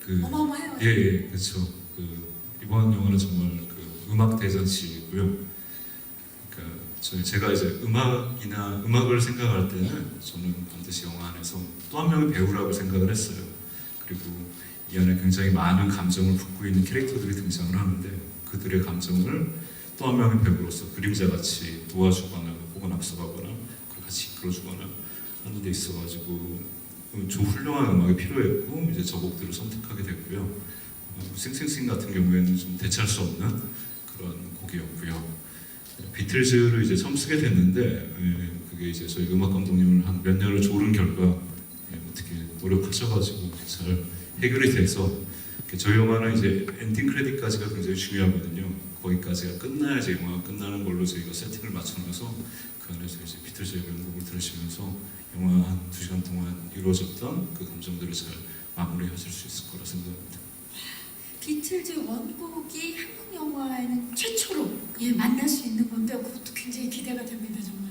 그 어마어마해요. 예, 예, 그렇죠. 그 이번 영화는 정말 그 음악 대잔치고요. 그러니까 저희 제가 이제 음악이나 음악을 생각할 때는 저는 반드시 영화 안에서 또 한 명의 배우라고 생각을 했어요. 그리고 이 안에 굉장히 많은 감정을 품고 있는 캐릭터들이 등장을 하는데 그들의 감정을 또 한 명의 배우로서 그림자같이 도와주거나 혹은 앞서가거나 같이 이끌어주거나 하는 데 있어가지고 좀 훌륭한 음악이 필요했고 이제 저 곡들을 선택하게 됐고요. 어, 싱싱싱 같은 경우에는 좀 대체할 수 없는 그런 곡이었고요. 비틀즈를 이제 처음 쓰게 됐는데 예, 그게 이제 저희 음악 감독님을 한 몇 년을 조른 결과 예, 어떻게 노력하셔가지고 잘 해결이 돼서 저희 영화는 이제 엔딩 크레딧까지가 굉장히 중요하거든요. 거기까지가 끝나야지 영화가 끝나는 걸로 저희가 세팅을 맞춰놔서 그 안에서 이제 비틀즈의 명곡을 들으시면서 영화 한 두 시간 동안 이루어졌던 그 감정들을 잘 마무리하실 수 있을 거라 생각합니다. 비틀즈 원곡이 한국 영화에는 최초로 예, 만날 수 있는 건데 그것도 굉장히 기대가 됩니다 정말.